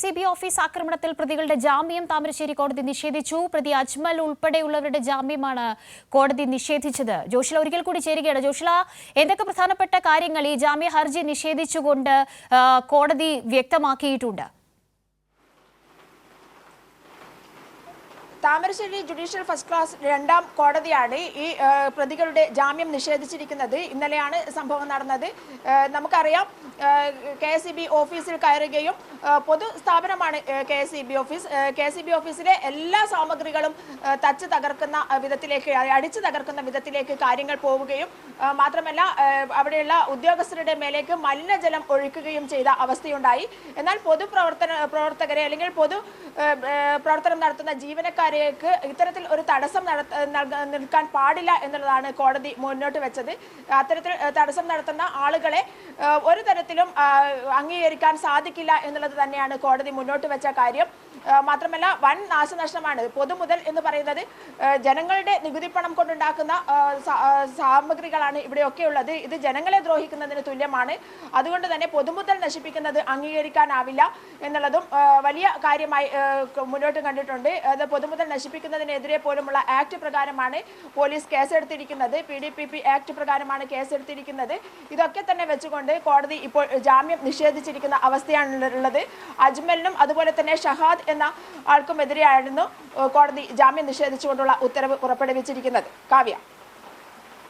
C B office ആക്രമണത്തിൽ പ്രതികളുടെ ജാമ്യം താമരശ്ശേരി കോടതി നിഷേധിച്ചു. പ്രതി അജ്മൽ ഉൾപ്പെടെയുള്ളവരുടെ ജാമ്യമാണ് കോടതി നിഷേധിച്ചത്. ജോഷില ഒരിക്കൽ കൂടി ചേരുകയാണ്. ജോഷില എന്തൊക്കെ പ്രധാനപ്പെട്ട കാര്യങ്ങൾ ഈ ജാമ്യ ഹർജി നിഷേധിച്ചുകൊണ്ട് കോടതി വ്യക്തമാക്കിയിട്ടുണ്ട്? താമരശ്ശേരി ജുഡീഷ്യൽ ഫസ്റ്റ് ക്ലാസ് രണ്ടാം കോടതിയാണ് ഈ പ്രതികളുടെ ജാമ്യം നിഷേധിച്ചിരിക്കുന്നത്. ഇന്നലെയാണ് സംഭവം നടന്നത്. നമുക്കറിയാം കെ എസ് ബി ഓഫീസിൽ കയറുകയും പൊതു സ്ഥാപനമാണ് K S B office. K S B ഓഫീസിലെ എല്ലാ സാമഗ്രികളും തച്ച് തകർക്കുന്ന വിധത്തിലേക്ക് അടിച്ചു തകർക്കുന്ന വിധത്തിലേക്ക് കാര്യങ്ങൾ പോവുകയും മാത്രമല്ല അവിടെയുള്ള ഉദ്യോഗസ്ഥരുടെ മേലേക്ക് മലിനജലം ഒഴിക്കുകയും ചെയ്ത അവസ്ഥയുണ്ടായി. എന്നാൽ പൊതുപ്രവർത്തന പ്രവർത്തകരെ അല്ലെങ്കിൽ പൊതു പ്രവർത്തനം നടത്തുന്ന ജീവനക്കാരേക്ക് ഇത്തരത്തിൽ ഒരു തടസ്സം നിൽക്കാൻ പാടില്ല എന്നുള്ളതാണ് കോടതി മുന്നോട്ട് വെച്ചത്. അത്തരത്തിൽ തടസ്സം നടത്തുന്ന ആളുകളെ ഒരു തരത്തിലും അംഗീകരിക്കാൻ സാധിക്കില്ല എന്നുള്ളത് തന്നെയാണ് കോടതി മുന്നോട്ട് വെച്ച കാര്യം. മാത്രമല്ല വൻ നാശനഷ്ടമാണ്. പൊതുമുതൽ എന്ന് പറയുന്നത് ജനങ്ങളുടെ നികുതി പണം കൊണ്ടുണ്ടാക്കുന്ന സാമഗ്രികളാണ് ഇവിടെയൊക്കെ ഉള്ളത്. ഇത് ജനങ്ങളെ ദ്രോഹിക്കുന്നതിന് തുല്യമാണ്. അതുകൊണ്ട് തന്നെ പൊതുമുതൽ നശിപ്പിക്കുന്നത് അംഗീകരിക്കാനാവില്ല എന്നുള്ളതും വലിയ കാര്യമായി മുന്നോട്ട് കണ്ടിട്ടുണ്ട്. അത് പൊതുമുതൽ നശിപ്പിക്കുന്നതിനെതിരെ പോലുമുള്ള ആക്ട് പ്രകാരമാണ് പോലീസ് കേസെടുത്തിരിക്കുന്നത്. P D P P act പ്രകാരമാണ് കേസെടുത്തിരിക്കുന്നത്. ഇതൊക്കെ തന്നെ വെച്ചുകൊണ്ട് കോടതി ഇപ്പോൾ ജാമ്യം നിഷേധിച്ചിരിക്കുന്ന അവസ്ഥയാണ് ഉള്ളത് അജ്മലിനും അതുപോലെ തന്നെ ഷഹാദ് എന്ന ആൾക്കുമെതിരെയായിരുന്നു കോടതി ജാമ്യം നിഷേധിച്ചുകൊണ്ടുള്ള ഉത്തരവ് പുറപ്പെടുവിച്ചിരിക്കുന്നത്. കാവ്യ.